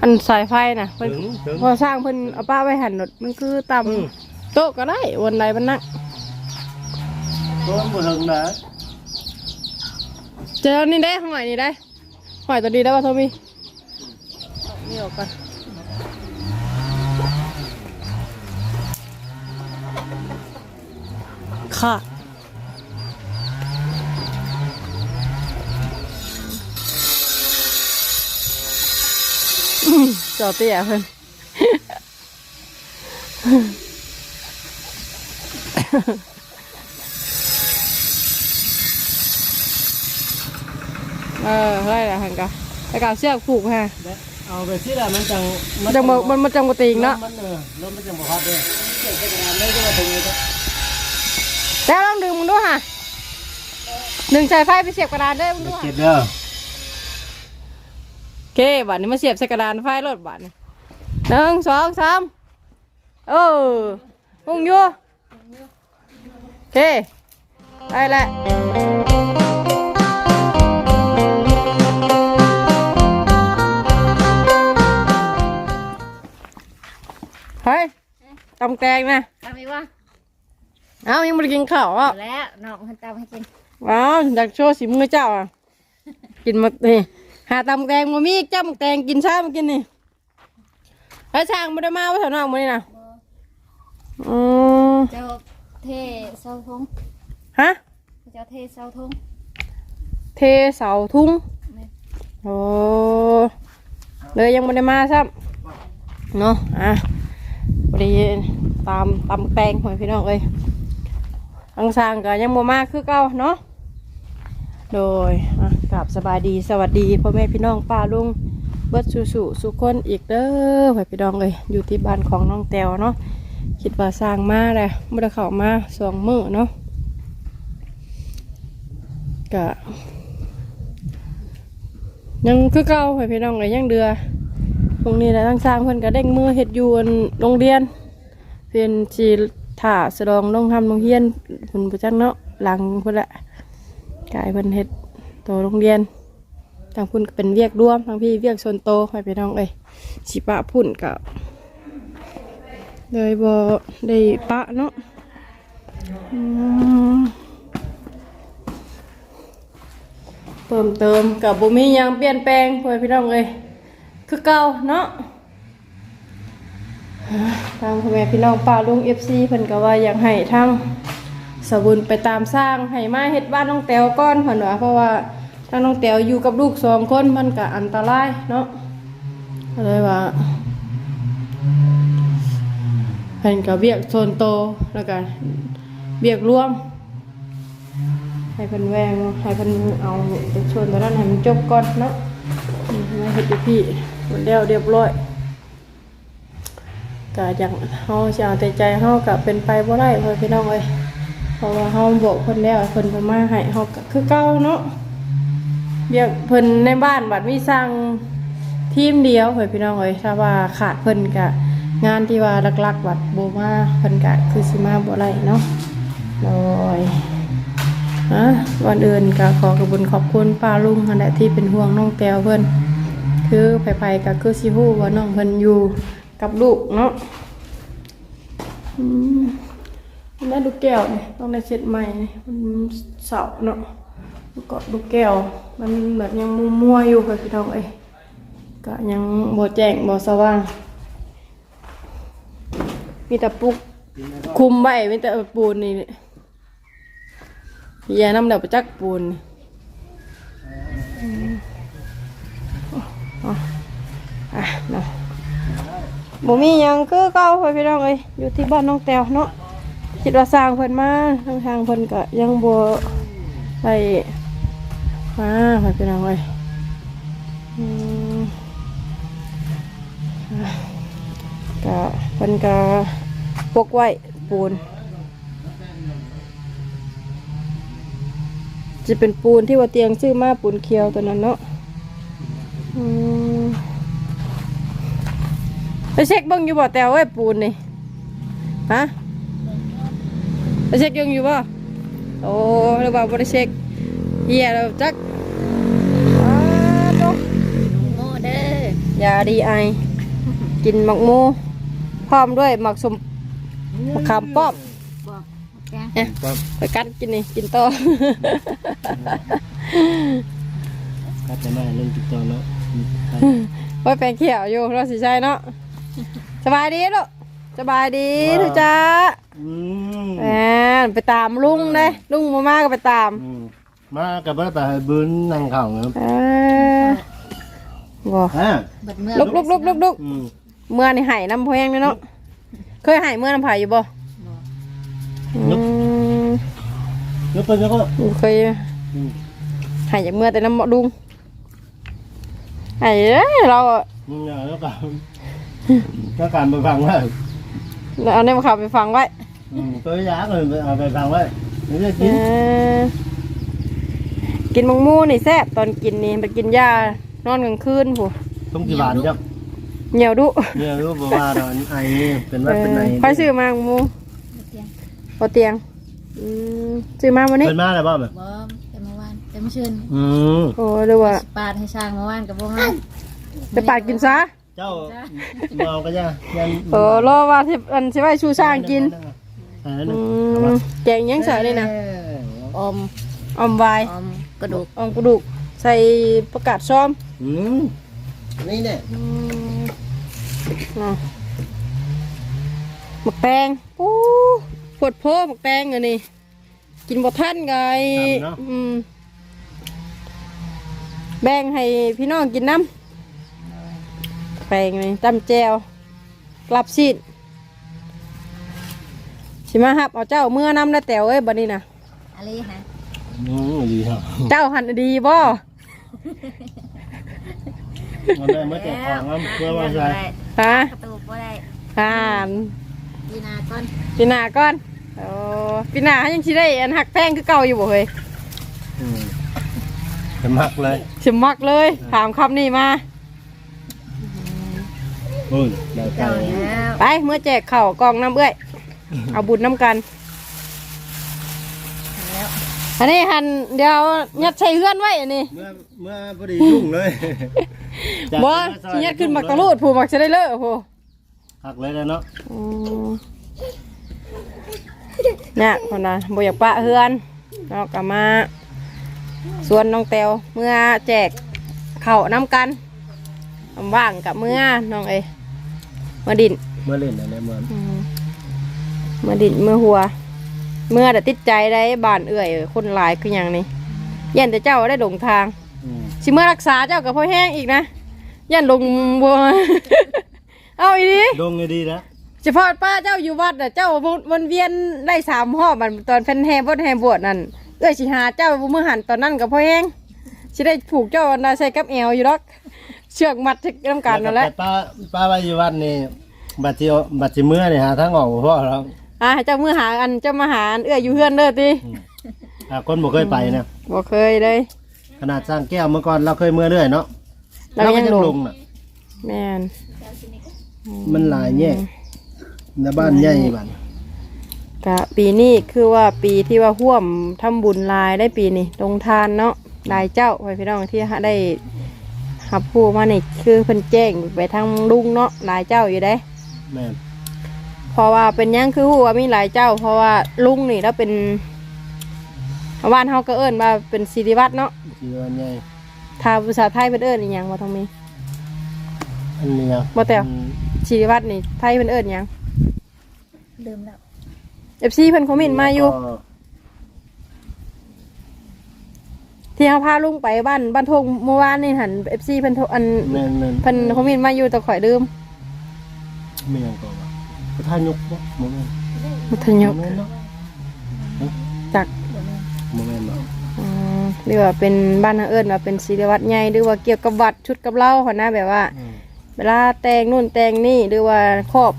อันสายไฟน่ะเพิ่นถึงถึง พอสร้างเพิ่นเอาป้าไว้หันรถมันคือต่อืมำโต๊ะก็ได้วันใดมันนั่งต้นบ่ถึงนะเจอนี่ได้หอยนี่ได้หอยตัวดีได้ป่ะโทมี่นี่ออกก่อนค่ะ จอเตี้ยเพิ่นเออได้ละหันกะแล้วก็เอาเสือกผูกฮะเอาไปสิล่ะมันจังมันจังบ่มันมันจังบ่ติงเนาะมันเออรถมันจังบ่พัดเด้เกิดเป็นงานได้ก็มาถึงเลยจ้ะแล้วลองดึงมึงดูฮะดึงสายไฟไปเสียบกระดานเด้อมึงดูฮะเก็บเด้อโอ เคบัดนี้มาเสียบใส่กระดานไฟรถบัดนี้หนึ่งสองสามเออมึงอยู่โอเคได้แล้วเฮ้ยตำแตงนะทำอีกวะเอ้ายังไม่ได้กินข้าวอะเอาแล้วน้องมันตามให้กินว้าวอยากโชว์สีมือเจ้าอะกินมานี่ หาตำแตงมามีเจ้าหมกแตงกินช้ามากินนี่แล้วช่างไม่ได้มาว่าแถวนอกมานี่นะอืมเจ้าเทเสาทงฮะเจ้าเทเสาทงเทเสาทุ่งแม่โอ้เลยยังไม่ได้มาซ้ำเนาะอะพอดีตามตำแตงหอยพี่น้องเอ้ยทางสร้างก็ยังบ่มาคือเก่าเนาะ โดยอะกราบสบายดีสวัสดีพ่อแม่พี่น้องป้าลุงเบิดสุสุสุคนอีกเด้อหอยพี่น้องเอ้ยอยู่ที่บ้านของน้องแตวเนาะคิดว่าสร้างมาแล้วไม่ได้เข้ามาสองมือเนาะก็ยังคือเก่าไปพี่น้องเลยยังเดือตรงนี้แหละทั้งสร้างเพิ่นก็เด้งมือเฮ็ดยูนโรงเรียนเพิ่นสิถ่าสดองลงทำโรงเรียนเพิ่นประจักเนาะหลังเพิ่นละ กายเพิ่นเฮ็ดตัวโรงเรียนทางพุ่นก็เป็นเวียกร่วมทางพี่เวียกส่วนโตไปพี่น้องเอ้ยสิปะพุ่นก็เลยบ่ได้ปะเนาะเพิ่มเติมกับบุมีหยังเปลี่ยนแปลงเพื่อพี่น้องเลยคือเก่าเนาะทางพ่อแม่พี่น้องป้าลุงเอฟซีเพิ่นก็ว่าอยากให้ทาง สบุญไปตามสร้างให้มาเฮ็ดบ้านน้องแตวก่อนเพิ่นว่าเพราะว่าทาน้องแตวอยู่กับลูกสองคนมันก็อันตรายเนาะก็เลยว่าเพิ่นก็เวียกโซนโตแล้วก็เวียกรวม ให้เพิ่นแวงให้เพิ่นเอาไปชวนตัวนั้นให้มันจบก่อนเนาะมาเฮ็ดอยู่พี่หมดแล้วเรียบร้อยก็อย่างเฮาสิเอาแต่ใจเฮาก็เป็นไปบ่ได้เพิ่นพี่น้องเอ้ย เพราะว่าเฮาบอกเพิ่นแล้วเพิ่นบ่มาให้เฮาก็คือเก่าเนาะเรียกเพิ่นในบ้านบัดมีสร้างทีมเดียวเพิ่นพี่น้องเอ้ยถ้าว่าขาดเพิ่นก็งานที่ว่าหลักๆบัดบ่มาเพิ่นก็คือสิมาบ่ได้เนาะโดยอะวันอื่นก็ขอขอบคุญขอบคุณป้าลุงนั่นแหละที่เป็นห่วงน้องแต้วเพิ่นคือไผๆก็คือสิฮู้ว่าน้องเพิ่นอยู่กับลูกเนาะอืม แม่ลูแก้วนี่ต้องได้เช็ดใหม่นี่มันเสาเนาะแล้วก็ลูแก้ว มันแบบยังมัวๆอยู่ค่ะพี่น้องเอ้ยก็ยังบ่แจ้งบ่สว่าง มีแต่ปุกคุมไว้มีแต่ปูนนี่ยาน้ำเดาไปจักปูนอ๋ออะเนาะบ่มียังคือเก่าไปพี่น้องเอ้ยอยู่ที่บ้านน้องแตวเนาะ คิดว่าสร้างเพิ่นมาทางทางเพิ่นก็ยังบ่ได้มาไปพี่นเอ้ยอืมอะก็เพิ่นก็ปกไว้ปูนจะเป็นปูนที่ว่าเตียงซื้อมาปูนเคียวตัวนั้นเนาะไปเช็คเบิ้งอยู่บ่แต่ว่าปูนนี่ฮะ ไปเช็คยังอยู่บ่โอ้หรือว่าบ่ได้เช็คเฮียเราจักอ้าโตโง่เด้อยาดีไอกินหมักหมูพร้อมด้วยหมักสมมะขามป้อมบอกแกงเนี่ยครับไปกัดกินนี่กินต่อก็จะมาเล่นติ๊กต็อกเนาะอืมครับไว้แปลงเขียวอยู่เราสิใช่เนาะสบายดีลูกสบายดีทุกจ้า อืมแหมไปตามลุงเลยลุงมามาก็ไปตามอืมมากับว่าแต่ให้บืนนั่งเข่าเนาะเออบ่ฮะเบิดเมื่อลุกลุกลุกลุกลุกอืมเมื่อนี่ไห้น้ำพแห้งเลยเนาะเคยไห้เมื่อน้ำไผ่อยู่บ่อืมยกไปแล้วก็เคยอืมไห้จากเมื่อแต่น้ำลุงไห้เอ้ยเราอะอืมอย่างแล้วกันก็การไปฟังว่าเอาเนี่ยมาขับไปฟังไว้ อืมตัวยาเลยไปเอาไปฟังไว้เดี๋ยวจะเอกินอกินมังมูนี่แซ่บตอนกินนี่ไปกินยานอนกลางคืนผู้ต้องกี่บาทจ้ะเหนียวดุเนี่ยรู้บอกว่าตอนไอ้นี่เป็นว่าเป็นไงใครซื้อมามังมูเตียงพอเตียงอืมซื้อมาวันนี้เป็นมาอะไรบ้างไหมบอมแต่เมื่อวานแต่เมื่อคืนอืมโอ้หรือว่าปาดให้ช่างเมื่อวานกับบ่มาไปปาดกินซะเจ้าเมาก็จะยันโอ้รอว่าที่อันสิไว้ชูช่างกิน ใส่แล้วอืนึงมแกงยังใส่นี่นะอมออมไวายอมกระดูกออมกระดูก ใส่ประกาศซ้อมอืมนี่เนี่ยอืมน่ะหมักแตงปูปวดโพหมักแตงอันนี้กินบ่ทันไงอืมแบ่งให้พี่น้องกินน้ำแปลงนี่ตำแจวกลับซีด สิมาหับเอาเจ้าเมื่อน้ำแล้วแต๋วเอ้ยบัดนี้นะอะไรฮะอืมดีครับเจ้าหันดีบ่มันได้มาแจกของครับเพื่อว่าใช่ฮะกระตูกบ่ได้อ่านยีนาก่อนปีหน้าก่อนโอ้ปีหน้ายังสิได้อันหักแพงคือเก่าอยู่บ่เฮ้ยอืมจะมักเลยสิมักเลยถามคำนี้มาอุ้ยได้ไปเจ้าแล้วไปเมื่อแจกข้าวกล่องน้ำเอื้อย เอาบุญน้ำกันแล้วอันนี้หันเดี๋ยวยัดใส่เฮือนไว้อันนี้ เมื่อเมื่อพอดียุ่งเลยบ่สิยัดขึ้นมักตะลูดผู้มักจะได้เลอะผู้หักเลยนะเนาะอืมเนี่ยคนน่ะบ่อยากปะเฮือนเนาะก็มาสวนน้องแตวเมื่อแจกข้าวน้ำกันว่างกับเมื่อน้องเอ้ยมาดินเมื่อเล่นอะไรเมื่อ อืมมาดินเมื่อหัว เมื่อแต่ติดใจได้บ้านเอื่อย คนหลายคืออย่างนี้ยันแต่เจ้าได้หลงทางอืมสิเมื่อรักษาเจ้ากับพ่อแห้งอีกนะยันหลงบัวเอาอีดีดงไงดีนะเฉพาะป้าเจ้าอยู่วัดน่ะเจ้าวนวนเวียนได้สามหอบมันตอนเพิ่นแห่บดแห่บวชนั่นเอ้ยสิหาเจ้าเมื่อหันตอนนั้นกับพ่อแห้งสิได้ผูกเจ้าอันน่ะใส่กับแอวอยู่ดอกเชือกมัดที่น้ำกันนั่นแหละต่ป้าป้าไปอยู่วันนี่บัตรเจียวบัตรเจีเมื่อนี่หาทางออกบ่พ่อแล้ว อ่าให้เจ้าเมื่อหาอันเจ้ามาหาอันเอื้อยอยู่เฮือนเด้อติอะคนบ่เคยไปนะบ่เคยเลย ขนาดสร้างแก้วเมื่อก่อนเราเคยเมื่อเรื่อยเนาะเรายังก็หลงลงน่ะ แม่นมันหลายแยกในบ้านใหญ่บ้านกะปีนี้คือว่าปีที่ว่าห่วมทำบุญหลายได้ปีนี้ลงทานเนาะหลายเจ้าไว้พี่น้องที่ได้รับผู้มานี่คือเพิ่นแจ้งไปทางลุงเนาะหลายเจ้าอยู่ได้แม่น เพราะว่าเป็นหยังคือฮู้ว่ามีหลายเจ้า เพราะว่าลุงนี่แล้วเป็นบ้านเฮาก็เอิ้นว่าเป็นสิริวัตรเนาะที่บ้านใหญ่ถ้าภาษาไทยเพิ่นเอิ้นอีหยังบ่ต้องมี อันนี้ยังบ่แต้ว อืมสิริวัตรนี่ไทยเพิ่นเอิ้นหยัง ลืมแล้ว FC เพิ่นคอมเมนต์มาอยู่ ก็ที่เขาพาลุงไปบ้านบ้านทงเมื่อวานนี่หันเอฟซีเพิ่นโทรอันแม่นแม่นเพิ่นคอมเมนต์มาอยู่แต่ข่อยลืม ไม่ยังก็ว่า ประธานยกบ่โมเมนต์มุทยกโมเมนต์เนาะจากโมเมนต์เนาะอืมหรือว่าเป็นบ้านทางเอิญว่าเป็นศิริวัตรใหญ่หรือว่าเกี่ยวกับวัดชุดกับเล่าหันนะแบบว่าอืมเวลาแต่งนู่นแต่งนี่หรือว่าครอบ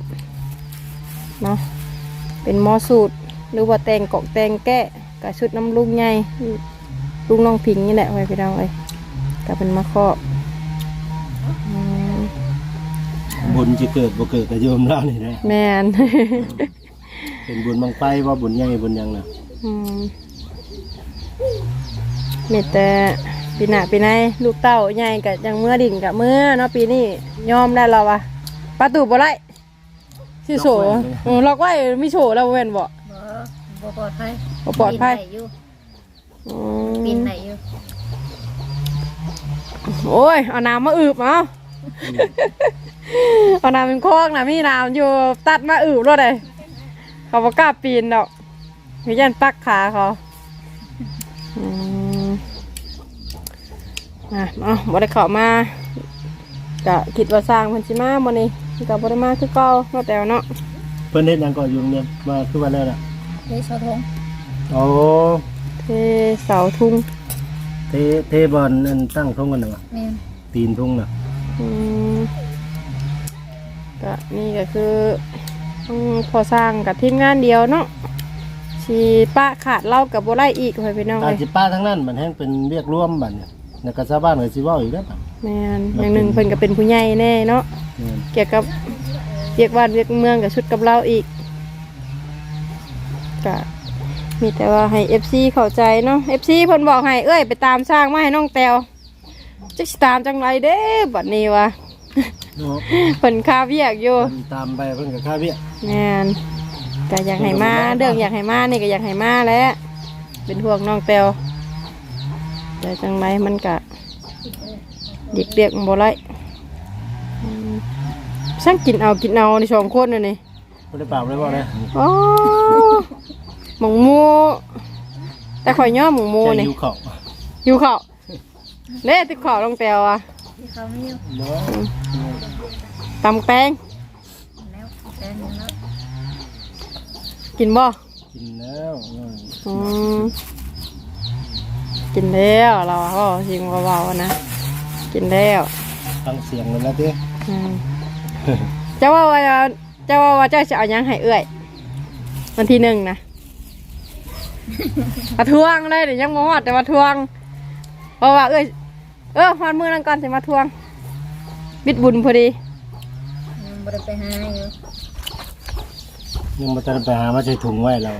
เนาะเป็นหมอสูตร หรือว่าแต่งกอกแต่งแก้กับชุดน้ำลุงใหญ่ลุงน้องพิงนี่แหละไว้พี่น้องเอ้ยก็เป็นมาครอบอืม บุญจะเกิดบ่เกิดก็โยมเรานี่นะแมน เป็นบุญบังไฟว่าบุญใหญ่บุญหยังน่ะอืมมีแต่ปีหน้าปีไหนลูกเต้าใหญ่กับยังเมื่อดิ่งกับเมื่อเนาะปีนี้ยอมได้แล้ววะประตูบ่ไรชื่อโฉอืมล็อกไว้มีโฉแล้วเว้นบ่บ่บ่ปลอดภัยบ่ปลอดภัยปีนไหนอยู่อืปีนมไหนอยู่โอ้ยเอาน้ำมาอึบเอา เอาน้ำเป็นคอกนะมีน้ำอยู่ตัดมาอึบรถเลยเขาบอกกล้าปีนดอกมียันปักขาเขาอืมอะเอาบ่ได้เข้ามาก็คิดว่าสร้างเพันชิมาบ่นี่ก็บ่ได้มาคือเก่าเนาะแต่ว่าเนาะเพิ่นเฮ็ดหยังก็อยู่โรงเรียนมาคือวันแล้วน่ะเลยเสาธงโอ้เทเสาทุ่งเทเทบอลอันตั้งทงกันน่ะวะแม่นตีนทงน่ะอืม ก็นี่ก็คือต้องพอสร้างกับทีมงานเดียวเนาะชีป้าขาดเล่ากับโบไลอีกไปพี่น้องการเลยสิป้าทั้งนั้นมันแฮงเป็นเรียกร่วมบัดเนี่ยแล้วก็ชาวบ้านก็สิเว้าอีกแล้วบัดแมนอย่างหนึ่งเพิ่นก็เป็นผู้ใหญ่แน่เนาะแม่นเกี่ยวกับเรียกบ้านเรียกเมืองกับชุดกับเราอีกก็มีแต่ว่าให้ FC เข้าใจเนาะ FC เพิ่นบอกให้เอ้ยไปตามสร้างมาให้น้องแตวจักสิตามจังไรเด้บัดนี้วะ เนาะเพิ่นคาเวียกอยู่เพิ่นตามไปเพิ่นก็ค่าเบี้ยแม่นก็อยากให้มาเรื่องอยากให้มานี่ก็อยากให้มาแหล้วเป็นห่วงน้องแตวแต่จังไรมันก็เด็กเรียกบ่ไรอืมช่างกินเอากินเอาในสองคนน่ะนี่บ่ได้เปล่าบ่ได้บ่ได้อ๋อหมองมูแต่ข่อยย่อหมองมูใจนี่อยู่เขาอยู่เขาเล่ติดขอลงแตวอะที่เขาไม่อยู่ เนาะ ตำแป้งแล้วแต่หนึงแล้วกินบ่กินแล้วอืมอืมกินแล้วเราก็จริงเบาๆนะ กินแล้วฟังเสียงเลยนะติอืมเจ้าว่าว่าเจ้าว่าว่าเจ้าจะเอาหยังให้เอื้อยวันที่หนึ่งนะมาทวงเลยเดี๋ยวยังมองว่าแต่มาทวง เพราะว่าเอ้ยเออฟันมือนั่นก่อนจะมาทวงบิดบุญพอดียัง บ่ได้ไปหาอยู่ยังบ่ทันไปหามาใส่ถุงไว้แล้ว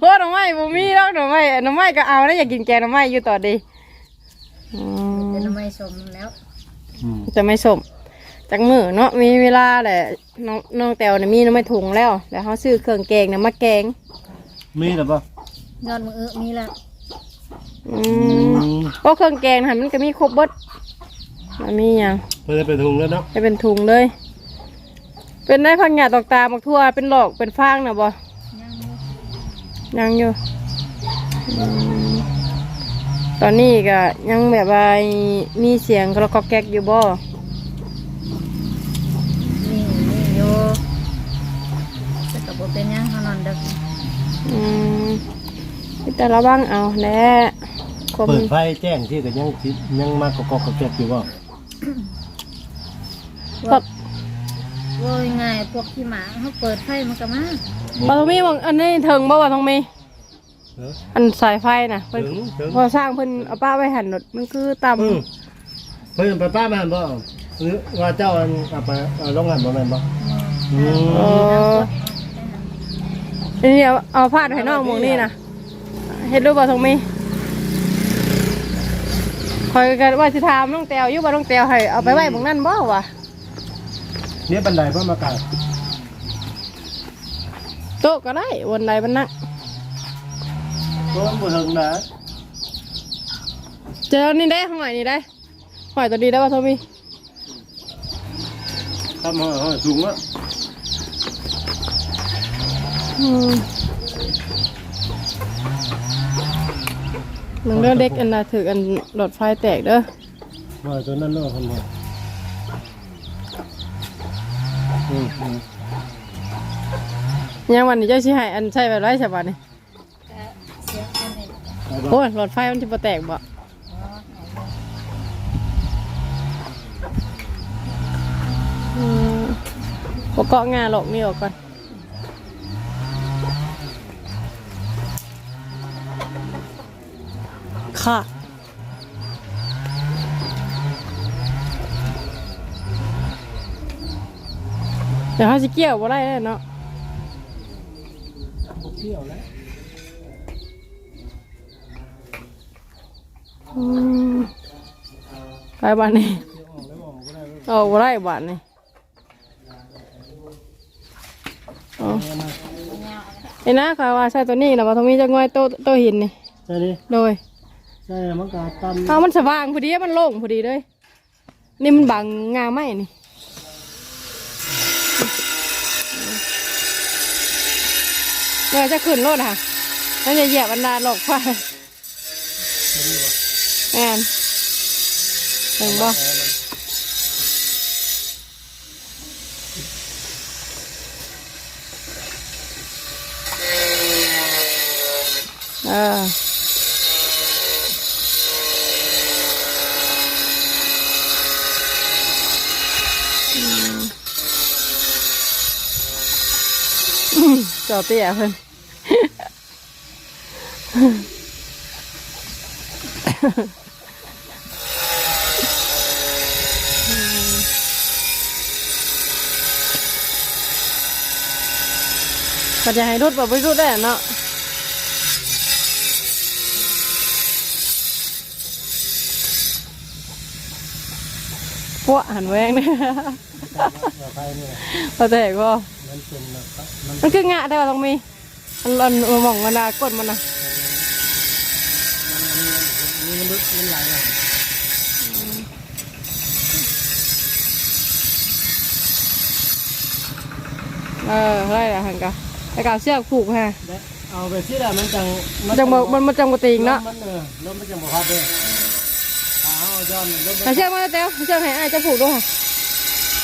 โอ้หน่อไม้บ่มีแล้วหน่อไม้หน่อไม้ก็เอาแล้วอยากกินแกงหน่อไม้อยู่ต่อดีอืมแต่ทำไมสมแล้วอืมจะไม่สมจากมือเนาะมีเวลาแหละน้องน้องแตวเนี่ยมีหน่อไม้ถุงแล้วแล้วเขาซื้อเครื่องแกงเนี่ยมาแกง มีแล้วบ่ยอดมือเออมีแล้วอือืมมเพราะเครื่องแกงหันมันก็มีครบเบด มันมีอย่างเพิ่นจะไปถุงแล้วเนาะจะเป็นถุงเลย เป็นได้พังหยาดตอกตาหมักทั่วเป็นหลอกเป็นฟางนะบ่ยังอยู่ยังอยู่อืมตอนนี้ก็ยังแบบว่ามีเสียงกระกอกแกกอยู่บ่นี่นี่อยู่แต่ก็บ่เป็นหยังเขานอนดึกอืมมีแต่ระวังเอาแหละคมเปิดไฟแจ้งที่ก็ยังสิยังมากกอกๆแกกอยู่บ่ ปกว่าง่ายพวกขี้หมาเขาเปิดไฟมันก็มาปทองมีบางอันนี้ถึงบ่ว่าทองมี เออ อันสายไฟน่ะเพิ่นถึงถึงพอสร้างเพิ่นเอาป้าไว้หันรถมันคือต่ำอืมเพิ่นไปป้ามาหั่นบ่หรือว่าเจ้าอันเอาไปเอาลงงานบ่แม่นบ่อืเอมออันนี้เอาเอาผ้าให้น้องหมองนี่นะเฮ็ดรูปบ่ทองมี คอยกันว่าสิถามน้องแตวอยู่บ่น้องแตวให้เอาไปไว้หมองนั่นบ่วะเนี่ยบันไดเพิ่นมากางโต๊ะก็ได้วันใดมันนั่งเพิ่นบ่ถึงนะเจอนี่ได้หอยนี่ได้หอยตัวนี้ได้ป่ะทอมมี่ทำให้ให้สูงอะมึ งเด้อเด็กอันน่ะถืออันหลอดไฟแตกเด้อว่าตัวนั้นเนาะทำให้อืมอืมยังวันนี้เจ้าสิให้อันใช่แบบไรใช่ป่ะนี่เสียงคนเห็นเอาบ่โอ้ยหลอดไฟมันจะบ่แตกบ่อืมบ่เกาะงาหรอกนี่ออกก่อน ค่ะ เดี๋ยวเขาสิเกี่ยวบ่ได้แล้วเนาะเที่ยวแล้วอืมไปบ้านนี่ออกบ่ได้บ้านนี่อ๋อไอ้นะค่ะว่าใช่ตัวนี้นะว่าตรงนี้จะง่อยโตโตหินนี่ใช่ดิโดย ใช่มันก็ตำเอามันสว่างพอดีมันโล่งพอดีเลยนี่มันบังงาไหมนี่เมื่อจะขึ้นรถค่ะนั่นจะเหยียบอันดาหลอกไฟแอนถึงบ่เออ จอเตี้ยเพิ่นก็จะให้รุดแบบไปรุดได้เนาะพวกหันแวงเนี่ยเราไปนี่แหละพอแต่ก็ มันเป็นแบบมันมันคืองะได้ว่าต้องมีมันมันมันหม่องมันนากดมันนะมันมันลึกมันไหลอะเออได้ละหันกะไอ้กาเสือกผูกฮะและเอาไปสิละมันจังมันจังบ่มันมันจังบ่ติงเนาะมันเออลมมันจังบ่พัดเด้อขาเอาย้อนลมมันไอ้เชือกมาแล้วเต้วเชือกให้อ้ายเจะผูกด้วยค่ะ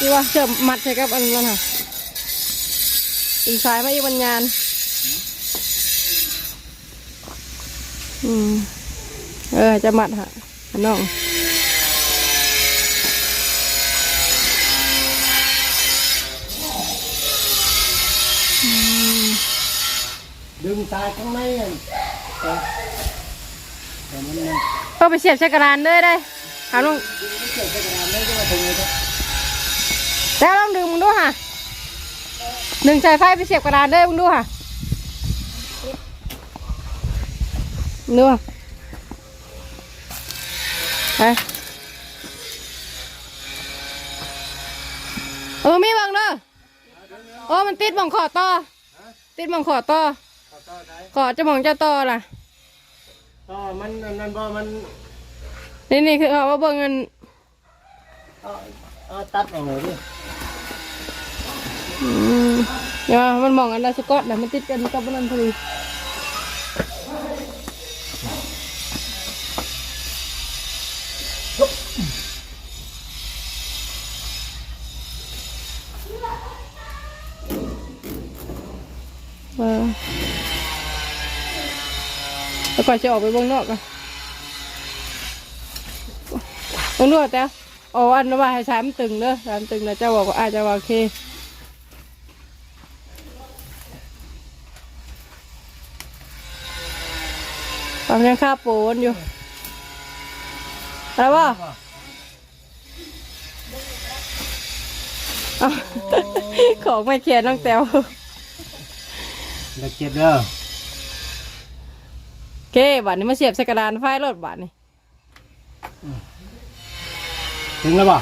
นี่ว่าเชือกมัดใส่กับอันนั้นค่ะ อีกสายมาอีกวันยานอืมเออจะมัดค่ะน้องดึงตายข้างในอะแต่แต่มันมันก็ไปเสียบใส่กระดานเลยได้หาลุงมันเกิดจากกระดานได้ก็มาถึงเลยครับแล้วลองดึงมึงดูค่ะ ดึงสายไฟไปเสียบกระดานเลยมึงดูค่ะมึงดูค่ะไปเออมีบังเด้อโอ้มันติดบังขอต่อ ติดบังขอต่อต่อต่อได้ขอจะมองจะต่อล่ะต่อมันอันนั่นบ่มันนี่นี่คือเขาว่าเบิ่งเงินเอาเอาตัดออกเลยดิอืม เดี๋ยวมันมองกันแล้วสกอตนะมันติดกันกับมันพอดีแล้วก่อนจะออกไปเบงนอกกันเบงนอกแต่เอาอันว่าให้สามตึงเด้อสามตึงนะเจ้าบอกว่าอาจจะว่าโอเค ตอนยังข้าโปนอยู่อะไรวะเอาของไม่เขียนน้องแต้วเด็กเก็บเด้อโอเคบัตรนี้มาเสียบใส่กระดานไฟรถบัตรนี่ถึงแล้วป่ะ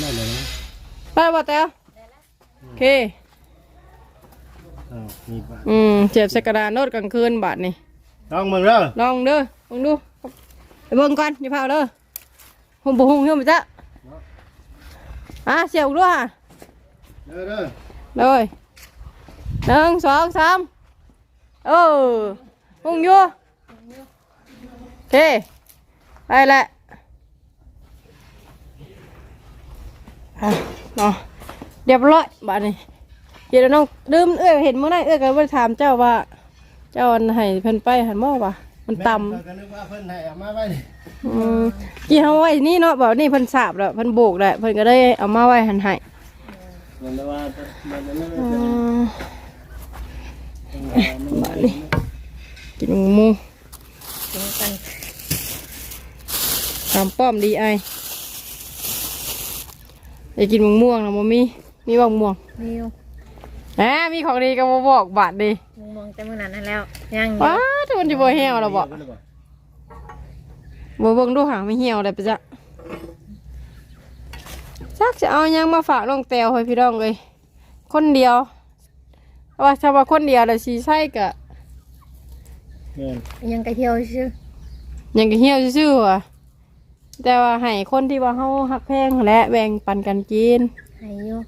ได้เลยนะไปบัตรแต้ว โอเค อ้าวมีบ้านอืมเสียบใส่กระดานรถกลางคืนบัตรนี่ ต้องมึงเด้อลองเด้อลองดูไปเบิ่งก่อนอย่าเผาเด้อหุ่มบุหุ่มเฮ้ยมันจะอะเสียบด้วยค่ะเด้อเด้อเลยหนึ่งสองสามเออพุงอยู่โอเคไปแหละอะเนาะ เรียบร้อยบ้านนี้เดี๋ยวน้องดื่มเอ้ยเห็นมื่อไหรเอ้ยก็ไปถามเจ้าว่า เจ้าอันให้เพิ่นไปหันหม้อป่ะมันต่แม่ก็นึกว่าเพิ่นให้เอามาไว้ดิำอืมกี่เฮาไว้นี่เนาะบอกนี่เพิ่นสาบแล้วเพิ่นโบกแล้วเพิ่นก็ได้เอามาไว้หันให้มันว่ามันนั่นอืมันมบ้านนี่กินหมูกินกันตามป้อมดีไออยากกินมะม่วงนะมมี มีบางม่วงนิวแหมมีของดีก็บ่บอกบาดดีมึงมองแต่มื้อนั้นนั่นแล้วยังอยู่ว้าทุกคนจะบ่เหี่ยวแล้วบ่บ่เบิ่งดูหางไม่เหี่ยวเลยปะจ๊ะจักจะเอาหยังมาฝากน้องแตวให้พี่น้องเลย คนเดียวเพราะว่าถ้าว่าคนเดียวแล้วสิใช่กะแม่นยังกะเที่ยวซื่อยังก็เหี่ยวซื่อๆว่ะแต่ว่าให้คนที่ว่าเฮาฮักแพงและแบ่งปันกันกินให้อยู่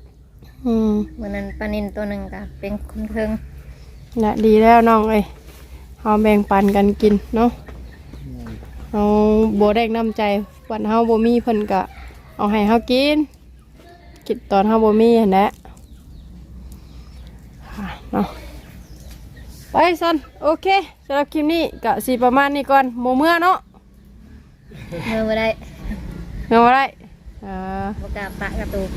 อืมมื้อนั้นปลานินตัวหนึงก็เป็นคนเทิงนะดีแล้วน้องเอ้ยเฮาแบ่งปันกันกินเนาะแม่นเฮาบ่ได้น้ำใจวันเฮาบ่มีเพิ่นก็เอาให้เฮากิน กินตอนเฮาบ่มีหั่นแหละค่ะเนาะไปซันโอเคสำหรับคลิปนี้ก็สิประมาณนี้ก่อนโมเมื่อเนาะเมื่อบ่ได้เมื่อบ่ได้เออบ่กล้าปะกระตูก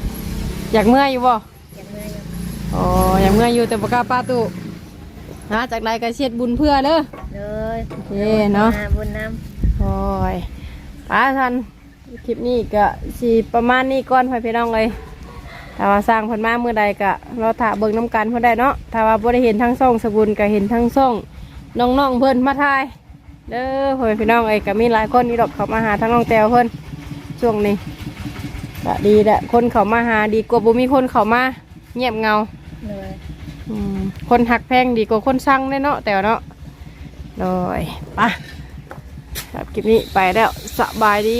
อยากเมื่ออยู่บ่ยังเมื่ออยู่อ๋ออยากเมื่ออยู่แต่บ่กล้าป้าตุหาจากใดก็เช็ดบุญเพื่อเด้อเลยโอเคเนาะมบุญน้โอ้ยป้าทันคลิปนี้ก็สิประมาณนี้ก่อนพ่อพี่น้องเลยถ้าว่าสร้างเพิ่นมาเมื่อใดก็เราถ่าเบิ่งน้ำกันเพิ่นได้เนาะถ้าว่าบ่ได้เห็นทั้งซ่องสบุญก็เห็นทั้งซ่องน้องๆเพิ่นมาถ่ายเด้อพ่อพี่น้องเอ้ยก็มีหลายคนนี่ดอกเขามาหาทั้งน้องแตวเพิ่นช่วงนี้ ก็ดีแหละคนเขามาหาดีกว่าบ่มีคนเขามาเงียบเงาำเลยอืมคนหักแพงดีกว่าคนสั่งแน่เนาะแต่ว่าเนาะโดยไปะครับคลิปนี้ไปแล้วสบายดี